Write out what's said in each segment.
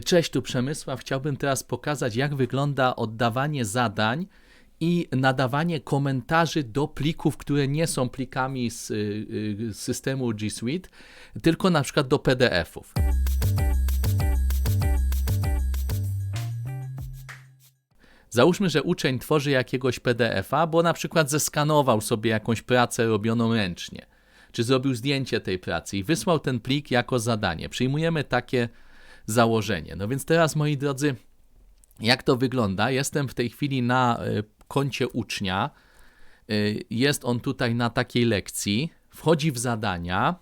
Cześć, tu Przemysław. Chciałbym teraz pokazać, jak wygląda oddawanie zadań i nadawanie komentarzy do plików, które nie są plikami z y, y, systemu G Suite, tylko na przykład do PDF-ów. Załóżmy, że uczeń tworzy jakiegoś PDF-a, bo na przykład zeskanował sobie jakąś pracę robioną ręcznie, czy zrobił zdjęcie tej pracy i wysłał ten plik jako zadanie. Przyjmujemy takie założenie. No więc teraz, moi drodzy, jak to wygląda? Jestem w tej chwili na y, koncie ucznia. Y, jest on tutaj na takiej lekcji. Wchodzi w zadania.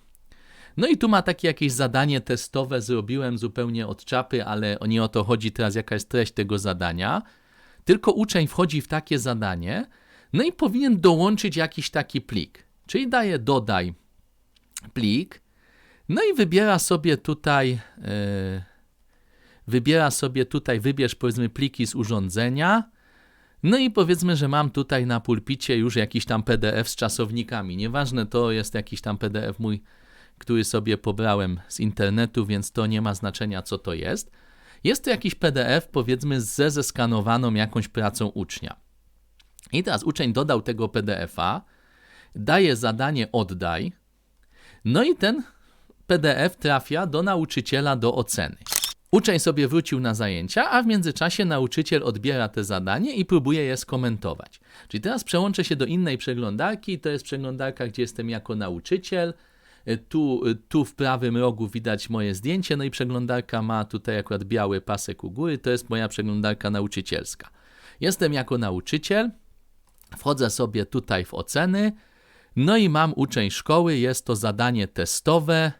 No i tu ma takie jakieś zadanie testowe, zrobiłem zupełnie od czapy, ale nie o to chodzi teraz, jaka jest treść tego zadania. Tylko uczeń wchodzi w takie zadanie, no i powinien dołączyć jakiś taki plik. Czyli daje dodaj plik, no i wybiera sobie tutaj, yy, wybiera sobie tutaj, wybierz powiedzmy pliki z urządzenia, no i powiedzmy, że mam tutaj na pulpicie już jakiś tam PDF z czasownikami. Nieważne, to jest jakiś tam PDF mój, który sobie pobrałem z internetu, więc to nie ma znaczenia, co to jest. Jest to jakiś PDF, powiedzmy, ze zeskanowaną jakąś pracą ucznia. I teraz uczeń dodał tego PDF-a, daje zadanie oddaj, no i ten PDF trafia do nauczyciela do oceny. Uczeń sobie wrócił na zajęcia, a w międzyczasie nauczyciel odbiera te zadanie i próbuje je skomentować. Czyli teraz przełączę się do innej przeglądarki, to jest przeglądarka, gdzie jestem jako nauczyciel. Tu, tu w prawym rogu widać moje zdjęcie, no i przeglądarka ma tutaj akurat biały pasek u góry, to jest moja przeglądarka nauczycielska. Jestem jako nauczyciel, wchodzę sobie tutaj w oceny, no i mam uczeń szkoły, jest to zadanie testowe,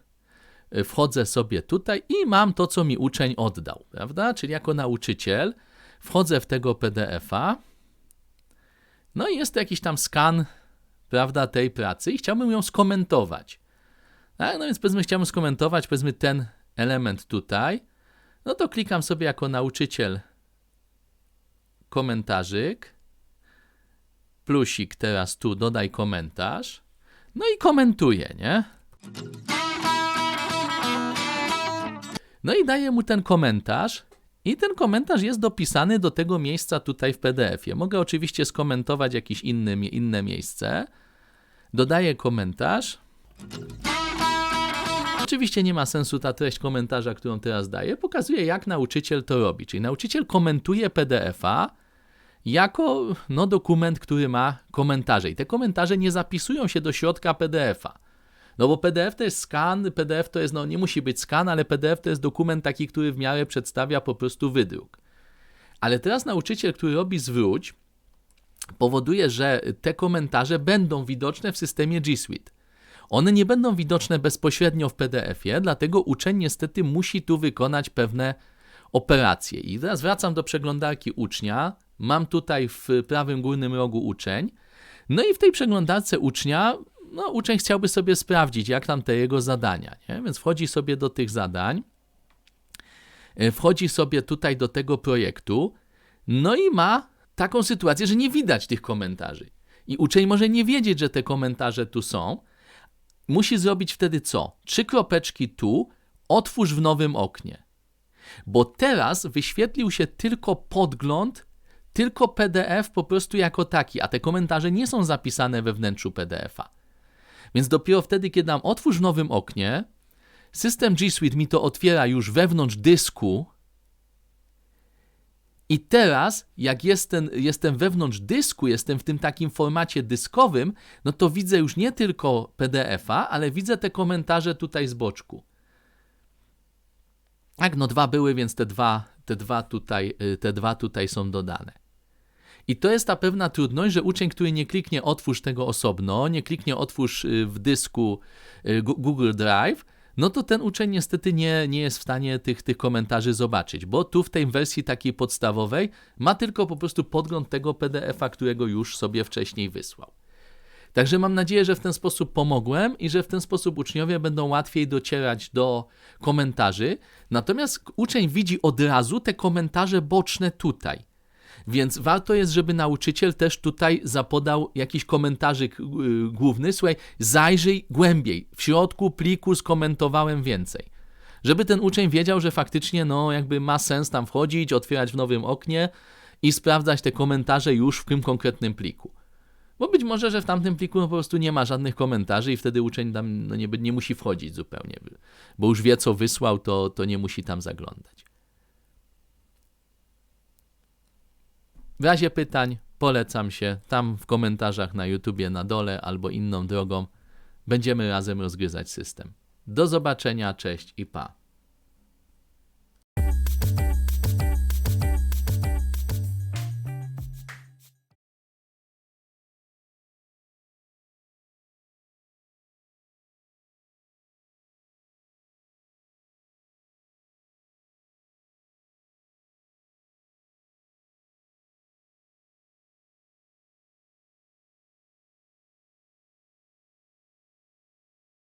wchodzę sobie tutaj i mam to, co mi uczeń oddał, prawda? Czyli jako nauczyciel wchodzę w tego PDF-a, no i jest jakiś tam skan, prawda, tej pracy i chciałbym ją skomentować. Tak? No więc powiedzmy, chciałbym skomentować, powiedzmy, ten element tutaj, no to klikam sobie jako nauczyciel komentarzyk, plusik teraz tu, dodaj komentarz, no i komentuję, nie? No i daję mu ten komentarz. I ten komentarz jest dopisany do tego miejsca tutaj w PDF-ie. Mogę oczywiście skomentować jakieś inne, inne miejsce. Dodaję komentarz. Oczywiście nie ma sensu ta treść komentarza, którą teraz daję. Pokazuję, jak nauczyciel to robi. Czyli nauczyciel komentuje PDF-a jako no, dokument, który ma komentarze. I te komentarze nie zapisują się do środka PDF-a. No bo PDF to jest skan, PDF to jest, no nie musi być skan, ale PDF to jest dokument taki, który w miarę przedstawia po prostu wydruk. Ale teraz nauczyciel, który robi zwróć, powoduje, że te komentarze będą widoczne w systemie G Suite. One nie będą widoczne bezpośrednio w PDF-ie, dlatego uczeń niestety musi tu wykonać pewne operacje. I teraz wracam do przeglądarki ucznia. Mam tutaj w prawym górnym rogu uczeń. No i w tej przeglądarce ucznia no, uczeń chciałby sobie sprawdzić, jak tam te jego zadania, nie? więc wchodzi sobie do tych zadań, e, wchodzi sobie tutaj do tego projektu, no i ma taką sytuację, że nie widać tych komentarzy. I uczeń może nie wiedzieć, że te komentarze tu są. Musi zrobić wtedy co? Trzy kropeczki tu, otwórz w nowym oknie. Bo teraz wyświetlił się tylko podgląd, tylko PDF po prostu jako taki, a te komentarze nie są zapisane we wnętrzu PDF-a. Więc dopiero wtedy, kiedy dam otwórz w nowym oknie, system G Suite mi to otwiera już wewnątrz dysku. I teraz, jak jestem, jestem wewnątrz dysku, jestem w tym takim formacie dyskowym, no to widzę już nie tylko PDF-a, ale widzę te komentarze tutaj z boczku. Tak, no dwa były, więc te dwa, te dwa, tutaj, y, te dwa tutaj są dodane. I to jest ta pewna trudność, że uczeń, który nie kliknie otwórz tego osobno, nie kliknie otwórz y, w dysku y, Google Drive, no to ten uczeń niestety nie, nie jest w stanie tych, tych komentarzy zobaczyć, bo tu w tej wersji takiej podstawowej ma tylko po prostu podgląd tego PDF-a, którego już sobie wcześniej wysłał. Także mam nadzieję, że w ten sposób pomogłem i że w ten sposób uczniowie będą łatwiej docierać do komentarzy. Natomiast uczeń widzi od razu te komentarze boczne tutaj. Więc warto jest, żeby nauczyciel też tutaj zapodał jakiś komentarzyk y, główny. Słuchaj, zajrzyj głębiej. W środku pliku skomentowałem więcej. Żeby ten uczeń wiedział, że faktycznie no jakby ma sens tam wchodzić, otwierać w nowym oknie i sprawdzać te komentarze już w tym konkretnym pliku. Bo być może, że w tamtym pliku no po prostu nie ma żadnych komentarzy i wtedy uczeń tam no nie, nie musi wchodzić zupełnie, bo już wie co wysłał, to, to nie musi tam zaglądać. W razie pytań polecam się tam w komentarzach na YouTubie na dole albo inną drogą. Będziemy razem rozgryzać system. Do zobaczenia, cześć i pa.